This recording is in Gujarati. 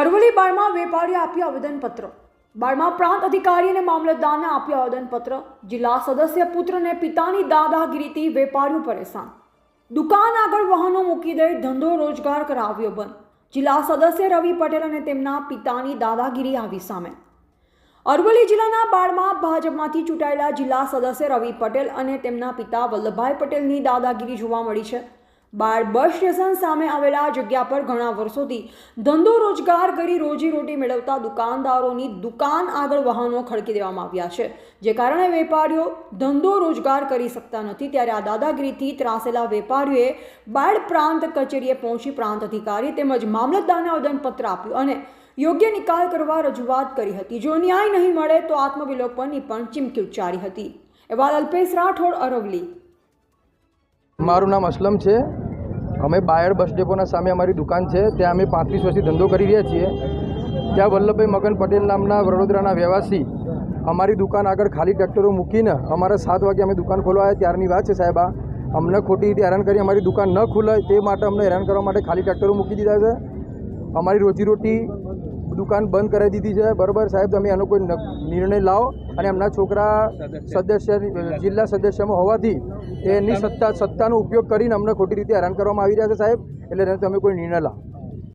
અરવલ્લી બાળમાં વેપારીએ આપ્યું આવેદનપત્ર. બાળમાં પ્રાંત અધિકારી અને મામલતદારને આપ્યું આવેદનપત્ર. જિલ્લા સદસ્ય પુત્રને પિતાની દાદાગીરીથી વેપારીઓ પરેશાન. દુકાન આગળ વાહનો મૂકી દઈ ધંધો રોજગાર કરાવ્યો બંધ. જિલ્લા સદસ્ય રવિ પટેલ અને તેમના પિતાની દાદાગીરી આવી સામે. અરવલ્લી જિલ્લાના બાળમાં ભાજપમાંથી ચૂંટાયેલા જિલ્લા સદસ્ય રવિ પટેલ અને તેમના પિતા વલ્લભભાઈ પટેલની દાદાગીરી જોવા મળી છે. બાળ બસ સ્ટેશન સામે આવેલા જગ્યા પર ઘણા વર્ષોથી ધંધો રોજગાર કરી રોજી રોટી મેળવતા દુકાનદારોની દુકાન આગળ વાહનો ખડકી દેવામાં આવ્યા છે. જે કારણે વેપારીઓ ધંધો રોજગાર કરી શકતા નથી. ત્યારે આ દાદાગીરીથી ત્રાસેલા વેપારીઓએ બાળ પ્રાંત કચેરીએ પહોંચી પ્રાંત અધિકારી તેમજ મામલતદારને આવેદનપત્ર આપ્યું અને યોગ્ય નિકાલ કરવા રજૂઆત કરી હતી. જો ન્યાય નહીં મળે તો આત્મવિલોપનની પણ ચીમકી ઉચ્ચારી હતી. એવા અલ્પેશ રાઠોડ અરવલી મારું નામ અસલમ છે. અમે બાયડ બસ ડેપોના સામે અમારી દુકાન છે. ત્યાં અમે પાંત્રીસ વર્ષથી ધંધો કરી રહ્યા છીએ. ત્યાં વલ્લભભાઈ મગન પટેલ નામના વડોદરાના વ્યવાસી અમારી દુકાન આગળ ખાલી ટ્રેક્ટરો મૂકીને અમારે સાત વાગે અમે દુકાન ખોલવા ત્યારની વાત છે સાહેબ આ. અમને ખોટી રીતે હેરાન કરી અમારી દુકાન ન ખુલે તે માટે અમને હેરાન કરવા માટે ખાલી ટ્રેક્ટરો મૂકી દીધા છે. અમારી રોજીરોટી દુકાન બંધ કરાવી દીધી છે. બરાબર સાહેબ, તમે એનો કોઈ નિર્ણય લાવો અને એમના છોકરા સદસ્ય જિલ્લા સદસ્યમાં હોવાથી એની સત્તા સત્તાનો ઉપયોગ કરીને અમને ખોટી રીતે હેરાન કરવામાં આવી રહ્યા છે સાહેબ. એટલે તમે કોઈ નિર્ણય લાવો.